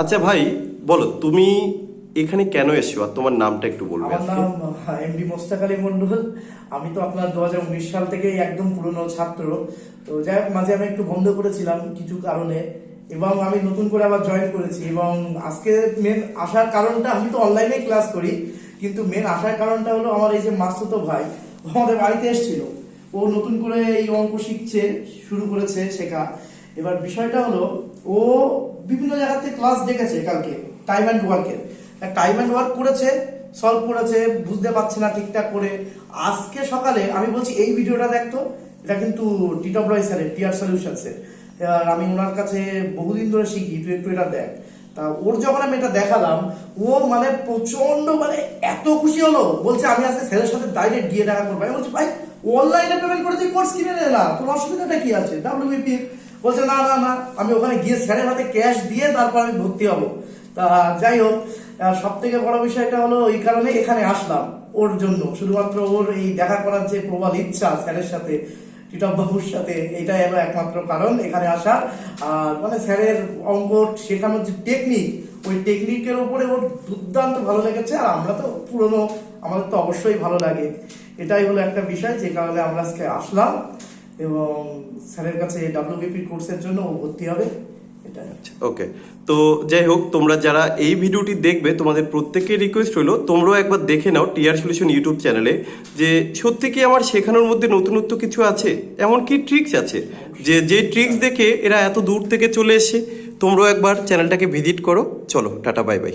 আচ্ছা ভাই বলো তুমি এখানে কেন এসছো? আর তোমার নামটা একটু বলবে আমার নাম এমডি মোস্তাক আলী মন্ডল আমি তো আপনার দু হাজার উনিশ সাল থেকে একদম পুরনো ছাত্র। তো যাই হোক মাঝে আমি একটু বন্ধ করেছিলাম কিছু কারণে এবং আমি নতুন করে আবার জয়েন করেছি এবং আজকে মেন আসার কারণটা আমি তো অনলাইনে ক্লাস করি কিন্তু মেন আসার কারণটা হলো আমার এই যে মাস্তুতো ভাই আমাদের বাড়িতে এসেছিল। ও নতুন করে এই অঙ্ক শিখছে শুরু করেছে শেখা। এবার বিষয়টা হলো ও বিভিন্ন জায়গা থেকে ক্লাস দেখেছে কালকে টাইম অ্যান্ড ওয়ার্কের টাইম অ্যান্ড ওয়ার্ক করেছে সলভ করেছে, বুঝতে পারছে না ঠিকঠাক করে। আজকে সকালে আমি বলছি, এই ভিডিওটা দেখতো এটা কিন্তু টিটপ স্যারের টিআর সলিউশনসের আর আমি ওনার কাছে বহুদিন ধরে শিখি, তুই একটু এটা দেখ। তা ওর যখন আমি এটা দেখালাম, ও মানে প্রচণ্ড মানে এত খুশি হলো। বলছে, আমি আজকে স্যারের সাথে ডাইরেক্ট গিয়ে দেখা করব। আমি বলছি, ভাই অনলাইনে পেমেন্ট করে তুই কোর্স কিনে নে না। তোর অসুবিধাটা কি আছে? ডাব্লিউবিপি বলছে, না না না, আমি ওখানে গিয়ে স্যারের হাতে ক্যাশ দিয়ে তারপর আমি ভর্তি হব। তা যাই হোক সব থেকে বড় বিষয়টা হলো এই কারণে এখানে আসলাম ওর জন্য। শুধুমাত্র ওর এই দেখা করার যে প্রবল ইচ্ছা স্যারের সাথে টিটপ বাবুর সাথে, এটাই হলো একমাত্র কারণ এখানে আসা। আর মানে স্যারের অঙ্ক শেখানোর যে টেকনিক ওই টেকনিকের উপরে ওর দুর্দান্ত ভালো লেগেছে। আর আমরা তো পুরনো, আমাদের তো অবশ্যই ভালো লাগে। এটাই হলো একটা বিষয় যে কারণে আমরা আজকে আসলাম। এবং স্যারের কাছে ডাব্লিউবিপি কোর্সের জন্য ভর্তি হবে ওকে তো যাই হোক, তোমরা যারা এই ভিডিওটি দেখবে, তোমাদের প্রত্যেকের রিকোয়েস্ট হলো তোমরাও একবার দেখে নাও টিআর সলিউশন ইউটিউব চ্যানেলে যে সত্যি কি আমার শেখানোর মধ্যে নতুনত্ব কিছু আছে? এমন কি ট্রিক্স আছে? যে যে ট্রিক্স দেখে এরা এত দূর থেকে চলে এসে তোমরাও একবার চ্যানেলটাকে ভিজিট করো। চলো, টাটা বাই বাই